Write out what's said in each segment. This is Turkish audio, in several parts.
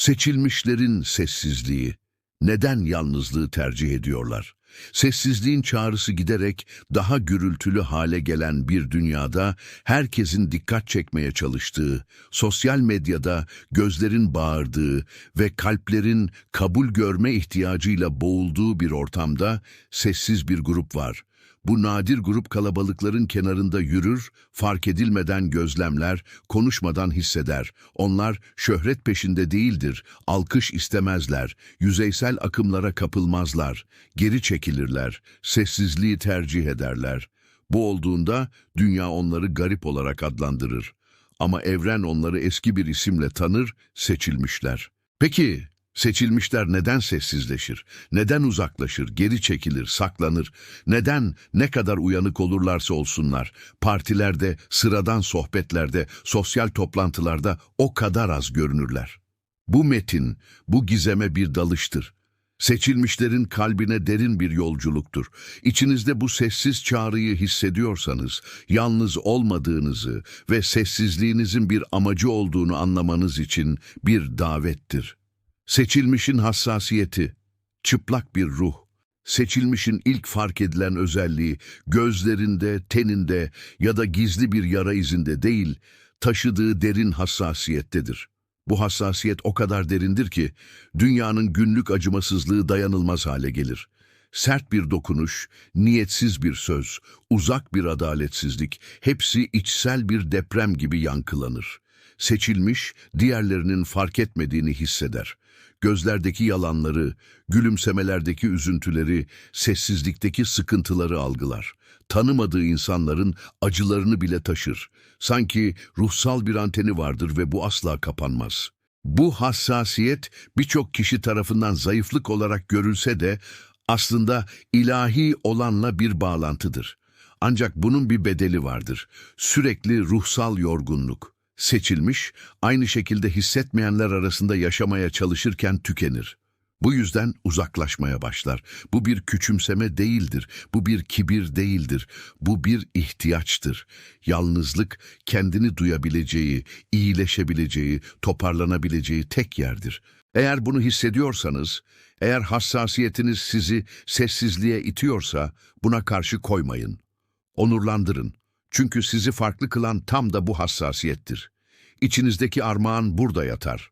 Seçilmişlerin sessizliği. Neden yalnızlığı tercih ediyorlar? Sessizliğin çağrısı giderek daha gürültülü hale gelen bir dünyada herkesin dikkat çekmeye çalıştığı, sosyal medyada gözlerin bağırdığı ve kalplerin kabul görme ihtiyacıyla boğulduğu bir ortamda sessiz bir grup var. Bu nadir grup kalabalıkların kenarında yürür, fark edilmeden gözlemler, konuşmadan hisseder. Onlar şöhret peşinde değildir, alkış istemezler, yüzeysel akımlara kapılmazlar, geri çekilirler, sessizliği tercih ederler. Bu olduğunda dünya onları garip olarak adlandırır. Ama evren onları eski bir isimle tanır, seçilmişler. Peki, seçilmişler neden sessizleşir? Neden uzaklaşır, geri çekilir, saklanır? Neden ne kadar uyanık olurlarsa olsunlar, partilerde, sıradan sohbetlerde, sosyal toplantılarda o kadar az görünürler? Bu metin, bu gizeme bir dalıştır. Seçilmişlerin kalbine derin bir yolculuktur. İçinizde bu sessiz çağrıyı hissediyorsanız, yalnız olmadığınızı ve sessizliğinizin bir amacı olduğunu anlamanız için bir davettir. Seçilmişin hassasiyeti, çıplak bir ruh. Seçilmişin ilk fark edilen özelliği gözlerinde, teninde ya da gizli bir yara izinde değil, taşıdığı derin hassasiyettedir. Bu hassasiyet o kadar derindir ki dünyanın günlük acımasızlığı dayanılmaz hale gelir. Sert bir dokunuş, niyetsiz bir söz, uzak bir adaletsizlik, hepsi içsel bir deprem gibi yankılanır. Seçilmiş, diğerlerinin fark etmediğini hisseder. Gözlerdeki yalanları, gülümsemelerdeki üzüntüleri, sessizlikteki sıkıntıları algılar. Tanımadığı insanların acılarını bile taşır. Sanki ruhsal bir anteni vardır ve bu asla kapanmaz. Bu hassasiyet birçok kişi tarafından zayıflık olarak görülse de aslında ilahi olanla bir bağlantıdır. Ancak bunun bir bedeli vardır. Sürekli ruhsal yorgunluk. Seçilmiş, aynı şekilde hissetmeyenler arasında yaşamaya çalışırken tükenir. Bu yüzden uzaklaşmaya başlar. Bu bir küçümseme değildir, bu bir kibir değildir, bu bir ihtiyaçtır. Yalnızlık kendini duyabileceği, iyileşebileceği, toparlanabileceği tek yerdir. Eğer bunu hissediyorsanız, eğer hassasiyetiniz sizi sessizliğe itiyorsa buna karşı koymayın. Onurlandırın. Çünkü sizi farklı kılan tam da bu hassasiyettir. İçinizdeki armağan burada yatar.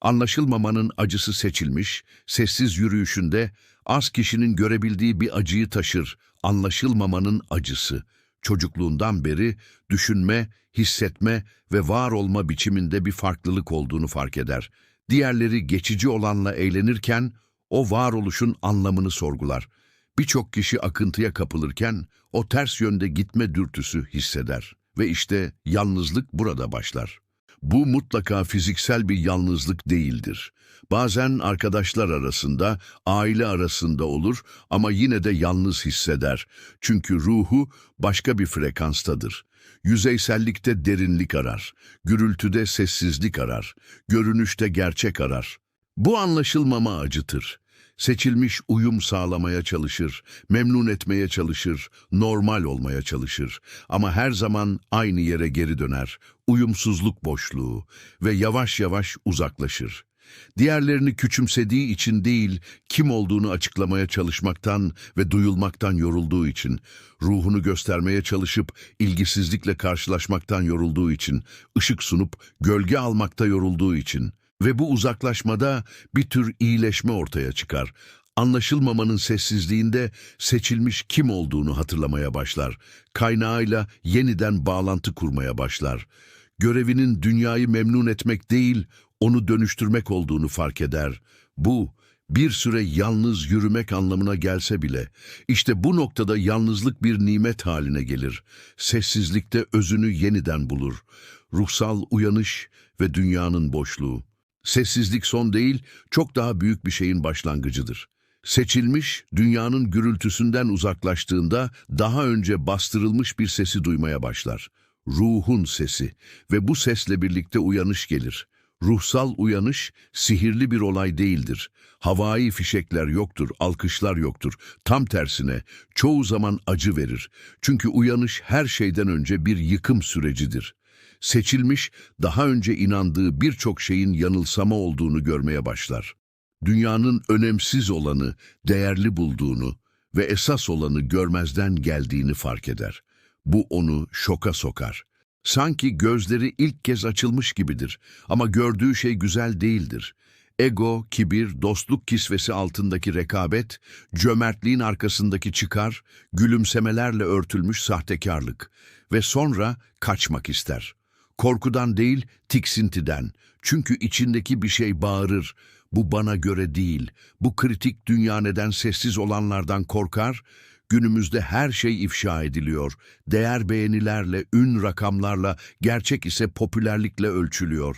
Anlaşılmamanın acısı seçilmiş, sessiz yürüyüşünde az kişinin görebildiği bir acıyı taşır, anlaşılmamanın acısı. Çocukluğundan beri düşünme, hissetme ve var olma biçiminde bir farklılık olduğunu fark eder. Diğerleri geçici olanla eğlenirken o varoluşun anlamını sorgular. Birçok kişi akıntıya kapılırken o ters yönde gitme dürtüsü hisseder. Ve işte yalnızlık burada başlar. Bu mutlaka fiziksel bir yalnızlık değildir. Bazen arkadaşlar arasında, aile arasında olur ama yine de yalnız hisseder. Çünkü ruhu başka bir frekanstadır. Yüzeysellikte derinlik arar, gürültüde sessizlik arar, görünüşte gerçek arar. Bu anlaşılmama acıtır. Seçilmiş uyum sağlamaya çalışır, memnun etmeye çalışır, normal olmaya çalışır. Ama her zaman aynı yere geri döner, uyumsuzluk boşluğu ve yavaş yavaş uzaklaşır. Diğerlerini küçümsediği için değil, kim olduğunu açıklamaya çalışmaktan ve duyulmaktan yorulduğu için, ruhunu göstermeye çalışıp ilgisizlikle karşılaşmaktan yorulduğu için, ışık sunup gölge almakta yorulduğu için, ve bu uzaklaşmada bir tür iyileşme ortaya çıkar. Anlaşılmamanın sessizliğinde seçilmiş kim olduğunu hatırlamaya başlar. Kaynağıyla yeniden bağlantı kurmaya başlar. Görevinin dünyayı memnun etmek değil, onu dönüştürmek olduğunu fark eder. Bu, bir süre yalnız yürümek anlamına gelse bile, işte bu noktada yalnızlık bir nimet haline gelir. Sessizlikte özünü yeniden bulur. Ruhsal uyanış ve dünyanın boşluğu. Sessizlik son değil, çok daha büyük bir şeyin başlangıcıdır. Seçilmiş, dünyanın gürültüsünden uzaklaştığında daha önce bastırılmış bir sesi duymaya başlar. Ruhun sesi ve bu sesle birlikte uyanış gelir. Ruhsal uyanış sihirli bir olay değildir. Havai fişekler yoktur, alkışlar yoktur. Tam tersine çoğu zaman acı verir. Çünkü uyanış her şeyden önce bir yıkım sürecidir. Seçilmiş, daha önce inandığı birçok şeyin yanılsama olduğunu görmeye başlar. Dünyanın önemsiz olanı, değerli bulduğunu ve esas olanı görmezden geldiğini fark eder. Bu onu şoka sokar. Sanki gözleri ilk kez açılmış gibidir ama gördüğü şey güzel değildir. Ego, kibir, dostluk kisvesi altındaki rekabet, cömertliğin arkasındaki çıkar, gülümsemelerle örtülmüş sahtekarlık ve sonra kaçmak ister. Korkudan değil, tiksintiden. Çünkü içindeki bir şey bağırır. Bu bana göre değil. Bu kritik dünya neden sessiz olanlardan korkar? Günümüzde her şey ifşa ediliyor. Değer beğenilerle, ün rakamlarla, gerçek ise popülerlikle ölçülüyor.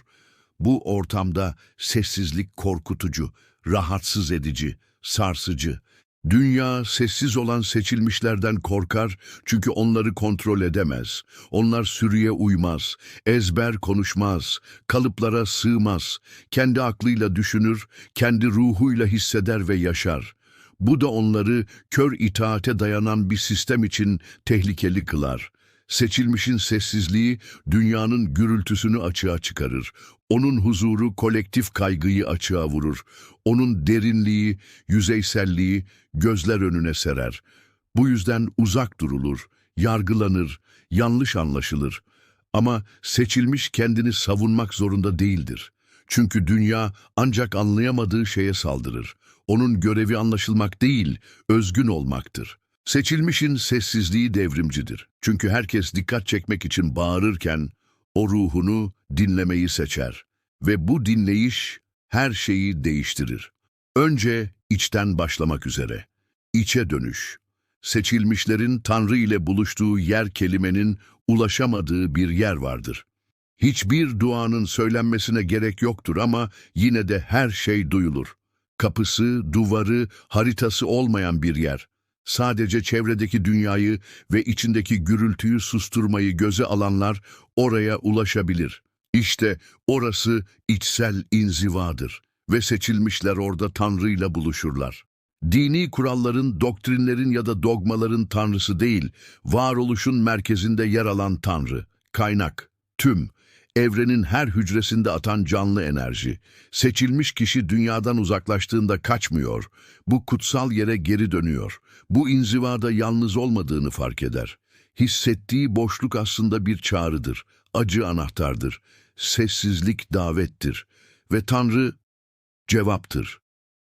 Bu ortamda sessizlik korkutucu, rahatsız edici, sarsıcı. Dünya sessiz olan seçilmişlerden korkar çünkü onları kontrol edemez. Onlar sürüye uymaz, ezber konuşmaz, kalıplara sığmaz. Kendi aklıyla düşünür, kendi ruhuyla hisseder ve yaşar. Bu da onları kör itaate dayanan bir sistem için tehlikeli kılar. Seçilmişin sessizliği dünyanın gürültüsünü açığa çıkarır. Onun huzuru kolektif kaygıyı açığa vurur. Onun derinliği, yüzeyselliği gözler önüne serer. Bu yüzden uzak durulur, yargılanır, yanlış anlaşılır. Ama seçilmiş kendini savunmak zorunda değildir. Çünkü dünya ancak anlayamadığı şeye saldırır. Onun görevi anlaşılmak değil, özgün olmaktır. Seçilmişin sessizliği devrimcidir. Çünkü herkes dikkat çekmek için bağırırken o ruhunu dinlemeyi seçer. Ve bu dinleyiş her şeyi değiştirir. Önce içten başlamak üzere. İçe dönüş. Seçilmişlerin Tanrı ile buluştuğu yer kelimenin ulaşamadığı bir yer vardır. Hiçbir duanın söylenmesine gerek yoktur ama yine de her şey duyulur. Kapısı, duvarı, haritası olmayan bir yer. Sadece çevredeki dünyayı ve içindeki gürültüyü susturmayı göze alanlar oraya ulaşabilir. İşte orası içsel inzivadır ve seçilmişler orada Tanrı'yla buluşurlar. Dini kuralların, doktrinlerin ya da dogmaların tanrısı değil, varoluşun merkezinde yer alan Tanrı, kaynak, tüm, evrenin her hücresinde atan canlı enerji. Seçilmiş kişi dünyadan uzaklaştığında kaçmıyor, bu kutsal yere geri dönüyor. Bu inzivada yalnız olmadığını fark eder. Hissettiği boşluk aslında bir çağrıdır, acı anahtardır, sessizlik davettir ve Tanrı cevaptır.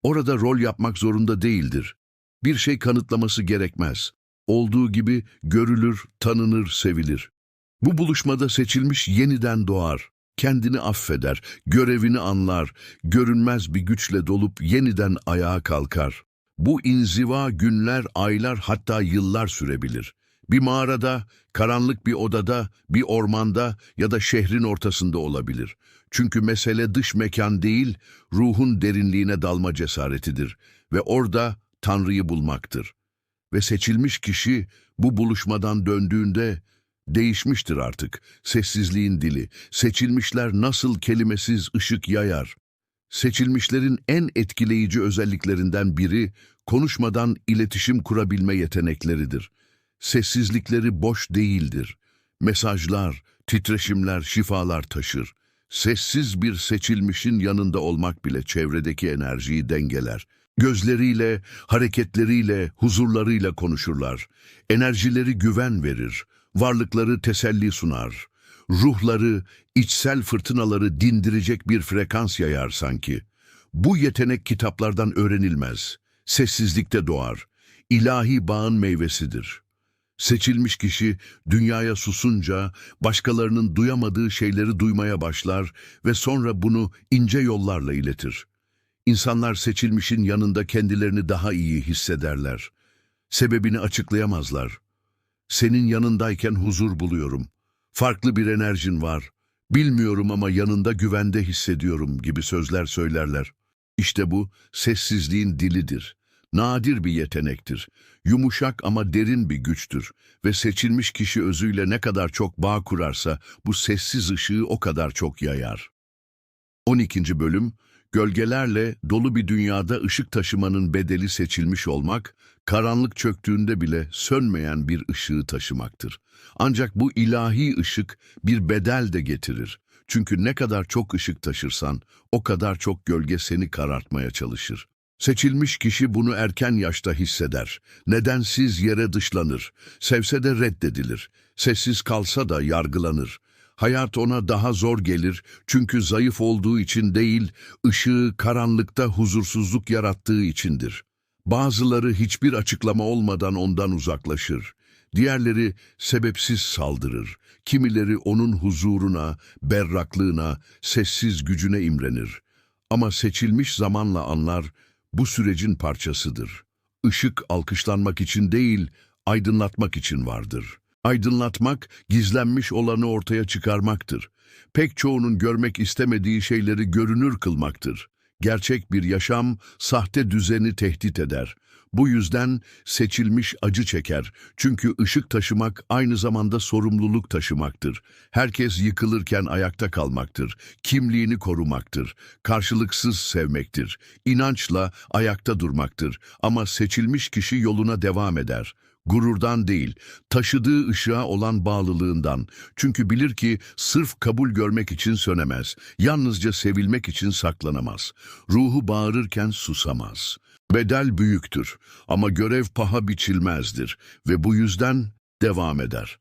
Orada rol yapmak zorunda değildir. Bir şey kanıtlaması gerekmez. Olduğu gibi görülür, tanınır, sevilir. Bu buluşmada seçilmiş yeniden doğar. Kendini affeder, görevini anlar, görünmez bir güçle dolup yeniden ayağa kalkar. Bu inziva günler, aylar hatta yıllar sürebilir. Bir mağarada, karanlık bir odada, bir ormanda ya da şehrin ortasında olabilir. Çünkü mesele dış mekan değil, ruhun derinliğine dalma cesaretidir ve orada Tanrı'yı bulmaktır. Ve seçilmiş kişi bu buluşmadan döndüğünde değişmiştir artık. Sessizliğin dili, seçilmişler nasıl kelimesiz ışık yayar. Seçilmişlerin en etkileyici özelliklerinden biri konuşmadan iletişim kurabilme yetenekleridir. Sessizlikleri boş değildir. Mesajlar, titreşimler, şifalar taşır. Sessiz bir seçilmişin yanında olmak bile çevredeki enerjiyi dengeler. Gözleriyle, hareketleriyle, huzurlarıyla konuşurlar. Enerjileri güven verir. Varlıkları teselli sunar. Ruhları, içsel fırtınaları dindirecek bir frekans yayar sanki. Bu yetenek kitaplardan öğrenilmez. Sessizlikte doğar. İlahi bağın meyvesidir. Seçilmiş kişi dünyaya susunca başkalarının duyamadığı şeyleri duymaya başlar ve sonra bunu ince yollarla iletir. İnsanlar seçilmişin yanında kendilerini daha iyi hissederler. Sebebini açıklayamazlar. Senin yanındayken huzur buluyorum. Farklı bir enerjin var. Bilmiyorum ama yanında güvende hissediyorum gibi sözler söylerler. İşte bu sessizliğin dilidir. Nadir bir yetenektir. Yumuşak ama derin bir güçtür ve seçilmiş kişi özüyle ne kadar çok bağ kurarsa bu sessiz ışığı o kadar çok yayar. 12. Bölüm Gölgelerle dolu bir dünyada ışık taşımanın bedeli seçilmiş olmak, karanlık çöktüğünde bile sönmeyen bir ışığı taşımaktır. Ancak bu ilahi ışık bir bedel de getirir. Çünkü ne kadar çok ışık taşırsan, o kadar çok gölge seni karartmaya çalışır. Seçilmiş kişi bunu erken yaşta hisseder. Nedensiz yere dışlanır. Sevse de reddedilir. Sessiz kalsa da yargılanır. Hayat ona daha zor gelir çünkü zayıf olduğu için değil, ışığı karanlıkta huzursuzluk yarattığı içindir. Bazıları hiçbir açıklama olmadan ondan uzaklaşır. Diğerleri sebepsiz saldırır. Kimileri onun huzuruna, berraklığına, sessiz gücüne imrenir. Ama seçilmiş zamanla anlar, bu sürecin parçasıdır. Işık alkışlanmak için değil, aydınlatmak için vardır. Aydınlatmak, gizlenmiş olanı ortaya çıkarmaktır. Pek çoğunun görmek istemediği şeyleri görünür kılmaktır. Gerçek bir yaşam, sahte düzeni tehdit eder. Bu yüzden seçilmiş acı çeker. Çünkü ışık taşımak aynı zamanda sorumluluk taşımaktır. Herkes yıkılırken ayakta kalmaktır. Kimliğini korumaktır. Karşılıksız sevmektir. İnançla ayakta durmaktır. Ama seçilmiş kişi yoluna devam eder. Gururdan değil, taşıdığı ışığa olan bağlılığından. Çünkü bilir ki sırf kabul görmek için sönemez. Yalnızca sevilmek için saklanamaz. Ruhu bağırırken susamaz. Bedel büyüktür ama görev paha biçilmezdir ve bu yüzden devam eder.